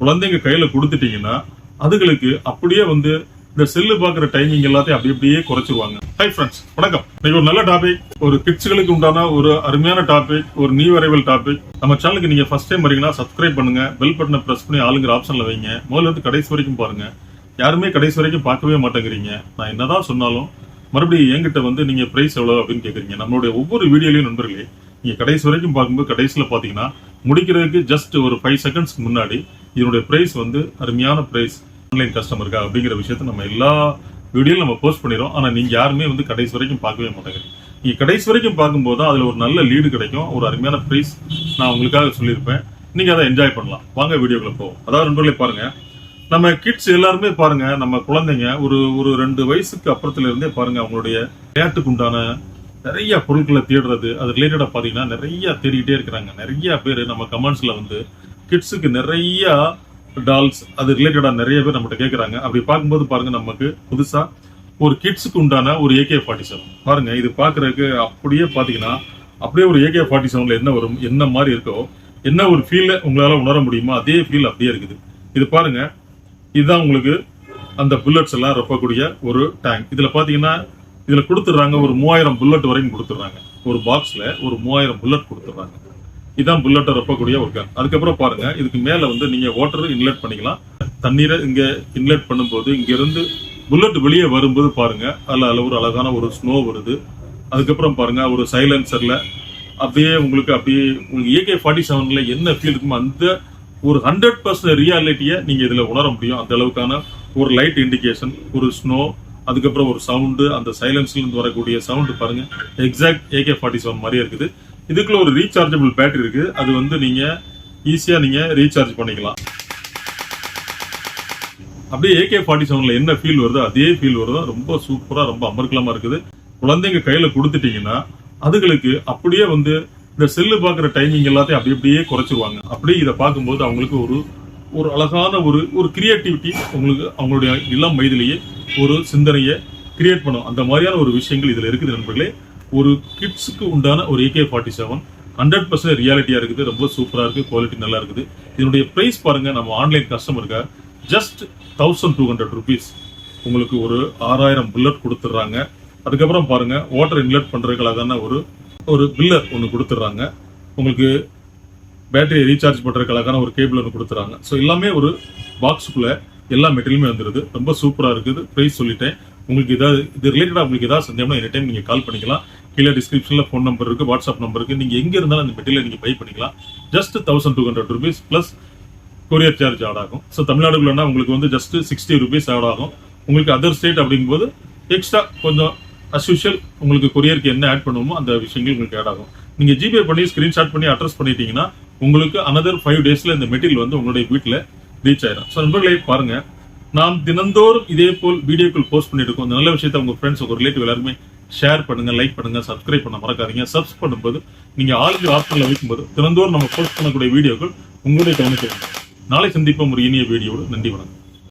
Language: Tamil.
குழந்தைங்க கையில கொடுத்துட்டீங்கன்னா அதுகளுக்கு அப்படியே வந்து இந்த செல்லு பாக்குற டைமிங் எல்லாத்தையும் அப்படி அப்படியே குறைச்சிருவாங்க. ஹை ஃப்ரெண்ட்ஸ் வணக்கம். இன்னைக்கு ஒரு நல்ல டாபிக் ஒரு கிட்ஸ்களுக்கு உண்டான ஒரு அருமையான டாபிக் ஒரு நியூ அரைவல் டாபிக் நம்ம சேனலுக்கு நீங்க ஃபர்ஸ்ட் டைம் வரீங்கன்னா சப்ஸ்கிரைப் பண்ணுங்க. பெல் பட்டனை பிரஸ் பண்ணி ஆளுங்கிற ஆப்ஷன்ல வைங்க. முதல்ல இருந்து கடைசி வரைக்கும் பாருங்க. யாருமே கடைசி வரைக்கும் பார்க்கவே மாட்டேங்கிறீங்க. நான் என்னதான் சொன்னாலும் மறுபடியும் என்கிட்ட வந்து நீங்க பிரைஸ் எவ்வளவு அப்படின்னு கேக்குறீங்க. நம்மளுடைய ஒவ்வொரு வீடியோலையும் நண்பர்களே நீங்க கடைசி வரைக்கும் பார்க்கும்போது கடைசியில் பாத்தீங்கன்னா முடிக்கிறதுக்கு ஜஸ்ட் ஒரு ஃபைவ் செகண்ட்ஸ்க்கு முன்னாடி இதனுடைய ப்ரைஸ் வந்து அருமையான ப்ரைஸ் ஆன்லைன் கஸ்டமருக்கா அப்படிங்கிற விஷயத்த நம்ம எல்லா வீடியோவில் நம்ம போஸ்ட் பண்ணிடுறோம். ஆனா நீங்க யாருமே வந்து கடைசி வரைக்கும் பார்க்கவே மாட்டேங்கிறீங்க. நீங்க கடைசி வரைக்கும் பார்க்கும்போது அதில் அதுல ஒரு நல்ல லீடு கிடைக்கும். ஒரு அருமையான ப்ரைஸ் நான் உங்களுக்காக சொல்லியிருப்பேன். நீங்க அதை என்ஜாய் பண்ணலாம். வாங்க வீடியோக்குள்ள போவோம். அதாவது நண்பர்களே பாருங்க. நம்ம கிட்ஸ் எல்லாருமே பாருங்க நம்ம குழந்தைங்க ஒரு ஒரு ரெண்டு வயசுக்கு அப்புறத்துல இருந்தே பாருங்க அவங்களுடைய விளையாட்டுக்கு உண்டான நிறைய பொருட்களை தேடுறது. அது ரிலேட்டடா பாத்தீங்கன்னா நிறைய தேடிக்கிட்டே இருக்கிறாங்க. நிறைய பேர் நம்ம கமெண்ட்ஸ்ல வந்து கிட்ஸுக்கு நிறைய டால்ஸ் அது ரிலேட்டடாக நிறைய பேர் நம்மகிட்ட கேட்குறாங்க அப்படி பார்க்கும்போது பாருங்கள் நமக்கு புதுசாக ஒரு கிட்ஸுக்கு உண்டான ஒரு ஏகே ஃபார்ட்டி செவன் பாருங்கள் இது பார்க்குறதுக்கு அப்படியே பார்த்தீங்கன்னா அப்படியே ஒரு ஏகே ஃபார்ட்டி செவனில் என்ன வரும் என்ன மாதிரி இருக்கோ என்ன ஒரு ஃபீலை உங்களால் உணர முடியுமோ அதே ஃபீல் அப்படியே இருக்குது. இது பாருங்கள் இதுதான் உங்களுக்கு அந்த புல்லட்ஸ் எல்லாம் ரொப்பக்கூடிய ஒரு டேங்க் இதில் பார்த்தீங்கன்னா இதில் கொடுத்துட்றாங்க ஒரு மூவாயிரம் புல்லட் வரைக்கும் கொடுத்துட்றாங்க. ஒரு பாக்ஸில் ஒரு மூவாயிரம் புல்லட் கொடுத்துட்றாங்க. இதான் புல்லட்டை ரொப்பக்கூடிய ஒரு கேன் அதுக்கப்புறம் பாருங்க இதுக்கு மேல வந்து நீங்க வாட்டர் இன்லெட் பண்ணிக்கலாம். தண்ணீரை இங்க இன்லெட் பண்ணும்போது இங்க இருந்து புல்லட் வெளியே வரும்போது பாருங்க அதுல அதில் ஒரு அழகான ஒரு ஸ்னோ வருது. அதுக்கப்புறம் பாருங்க ஒரு சைலன்சர்ல அப்படியே உங்களுக்கு அப்படியே உங்களுக்கு ஏகே ஃபார்ட்டி செவன்ல என்ன ஃபீல் இருக்குமோ அந்த ஒரு ஹண்ட்ரட் பர்சன்ட் ரியாலிட்டியை நீங்க இதுல உணர முடியும். அந்த அளவுக்கான ஒரு லைட் இண்டிகேஷன் ஒரு ஸ்னோ அதுக்கப்புறம் ஒரு சவுண்டு அந்த சைலன்ஸ்ல இருந்து வரக்கூடிய சவுண்டு பாருங்க எக்ஸாக்ட் ஏகே ஃபார்ட்டி செவன் மாதிரியே இருக்குது. இதுக்குள்ள ஒரு ரீசார்ஜபிள் பேட்டரி இருக்கு. அது வந்து நீங்க ஈஸியா நீங்க ரீசார்ஜ் பண்ணிக்கலாம். அப்படியே ஏகே ஃபார்ட்டி செவன்ல என்ன ஃபீல் வருதோ அதே ஃபீல் வருதோ ரொம்ப சூப்பரா ரொம்ப அமர்க்கலமா இருக்குது. குழந்தைங்க கையில கொடுத்துட்டீங்கன்னா அதுகளுக்கு அப்படியே வந்து இந்த செல்லு பாக்குற டைமிங் எல்லாத்தையும் அப்படி அப்படியே குறைச்சிருவாங்க. அப்படியே இதை பார்க்கும்போது அவங்களுக்கு ஒரு ஒரு அழகான ஒரு ஒரு கிரியேட்டிவிட்டி உங்களுக்கு அவங்களுடைய இளம் வயதிலேயே ஒரு சிந்தனையை கிரியேட் பண்ணும். அந்த மாதிரியான ஒரு விஷயங்கள் இதில் இருக்குது நண்பர்களே. ஒரு கிட்ஸுக்கு உண்டான ஒரு AK forty seven hundred percent ரியாலிட்டியாக இருக்குது ரொம்ப சூப்பராக இருக்குது குவாலிட்டி நல்லா இருக்குது. இதனுடைய ப்ரைஸ் பாருங்கள் நம்ம online கஸ்டமருக்காக just thousand two hundred rupees உங்களுக்கு ஒரு ஆறாயிரம் புல்லட் கொடுத்துட்றாங்க. அதுக்கப்புறம் பாருங்கள் வாட்டர் இன்லெட் பண்ணுறதுக்காக ஒரு ஒரு பில்லர் ஒன்று கொடுத்துட்றாங்க. உங்களுக்கு பேட்டரி ரீசார்ஜ் பண்றதுக்கு ஒரு கேபிள் ஒன்று கொடுத்துறாங்க ஸோ எல்லாமே ஒரு பாக்ஸுக்குள்ளே எல்லா மெட்டீரியலுமே வந்துடுது ரொம்ப சூப்பராக இருக்குது. ப்ரைஸ் சொல்லிட்டேன். உங்களுக்கு ஏதாவது இது ரிலேட்டடாக உங்களுக்கு ஏதாவது சந்தேகம்னா எனி டைம் நீங்கள் கால் பண்ணிக்கலாம். கீழே டிஸ்கிரிப்ஷனில் ஃபோன் நம்பர் இருக்குது வாட்ஸ்அப் நம்பர் இருக்குது நீங்கள் எங்கே இருந்தாலும் அந்த மெட்டீரியல் நீங்க பை பண்ணிக்கலாம். Just thousand two hundred rupees plus courier charge add ஆகும். ஸோ தமிழ்நாடுக்குள்ளனா உங்களுக்கு வந்து ஜஸ்ட் சிக்ஸ்டி ருபீஸ் ஆட் ஆகும். உங்களுக்கு அதர் ஸ்டேட் அப்படிங்கும்போது எக்ஸ்ட்ரா கொஞ்சம் அஸ்யூஷுவல் உங்களுக்கு கொரியருக்கு என்ன ஆட் பண்ணுமோ அந்த விஷயங்கள் உங்களுக்கு ஆட் ஆகும். நீங்க ஜிபே பண்ணி ஸ்க்ரீன்ஷாட் பண்ணி அட்ரஸ் பண்ணிட்டீங்கன்னா உங்களுக்கு அனதர் ஃபைவ் டேஸ்ல இந்த மெட்டீரியல் வந்து உங்களுடைய வீட்டில் ரீச் ஆயிடும் ஸோ நண்பர்களே பாருங்க. நாம் தினந்தோறும் இதே போல் வீடியோக்கள் போஸ்ட் பண்ணிட்டு இருக்கோம். இந்த நல்ல விஷயத்த உங்க ஃப்ரெண்ட்ஸ் உங்கள் ரிலேட்டிவ் எல்லாருமே ஷேர் பண்ணுங்கள் லைக் பண்ணுங்கள் சப்ஸ்கிரைப் பண்ண மறக்காதீங்க. சப்ஸ் பண்ணும்போது நீங்கள் ஆல்ரெடி ஆப்ஷனில் வைக்கும்போது திறந்தோர் நம்ம போஸ்ட் பண்ணக்கூடிய வீடியோக்கள் உங்களுடைய கவனிக்க நாளை சந்திப்போம் ஒரு இனிய வீடியோடு நன்றி வணக்கம்.